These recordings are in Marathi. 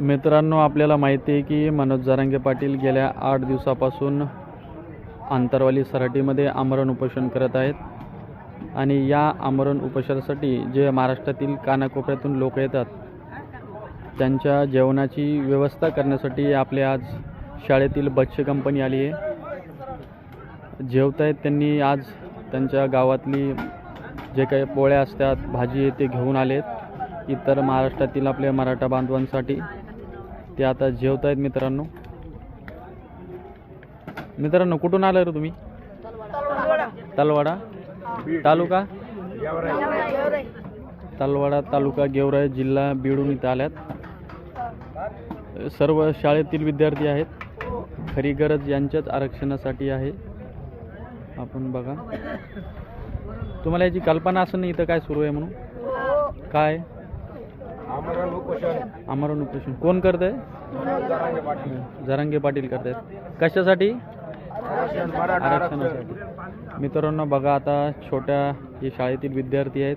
मित्रांनो आपल्याला माहिती आहे की मनोज जारांगे पाटील गेल्या आठ दिवसापासून आंतरवाली सराटीमध्ये आमरण उपोषण करत आहेत. आणि या आमरण उपोषणासाठी जे महाराष्ट्रातील कानाकोपऱ्यातून लोक येतात त्यांच्या जेवणाची व्यवस्था करण्यासाठी आपले आज शाळेतील बच्चे कंपनी आली आहे. जेवत आहेत त्यांनी आज त्यांच्या गावातली जे काही पोळ्या असतात भाजी आहे ते घेऊन आलेत. इतर महाराष्ट्रातील आपल्या मराठा बांधवांसाठी ते आता जेवत आहेत मित्रांनो. मित्रांनो कुठून आलं रे तुम्ही? तलवाडा. तालुका? तलवाडा तालुका गेवराई जिल्हा बीडून इथं आल्यात. सर्व शाळेतील विद्यार्थी आहेत. खरी गरज यांच्याच आरक्षणासाठी आहे. आपण बघा. तुम्हाला याची कल्पना असेल ना इथं काय सुरू आहे म्हणून? काय? आमरण उपोषण कोण करत आहे जरांगे पाटील पाटील करतायत कशासाठी आरक्षणासाठी. मित्रांनो बघा आता छोट्या जे शाळेतील विद्यार्थी आहेत.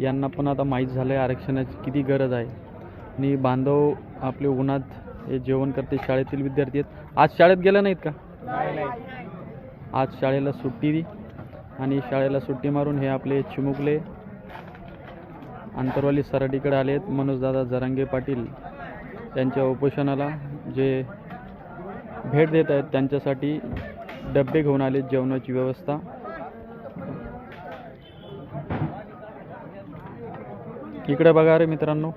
यांना पण आता माहीत झालं आहे आरक्षणाची किती गरज आहे. आणि बांधव आपले उन्हात हे जेवण करते शाळेतील विद्यार्थी आहेत. आज शाळेत गेल्या नाहीत का? आज शाळेला सुट्टी दी. आणि शाळेला सुट्टी मारून हे आपले चिमुकले आंतरवाली सराटीकडे आले आहेत मनोजदादा जरांगे पाटील. त्यांच्या उपोषणाला जे भेट देत आहेत त्यांच्यासाठी डबे घेऊन आले जेवणाची व्यवस्था. इकडे बघा रे मित्रांनो.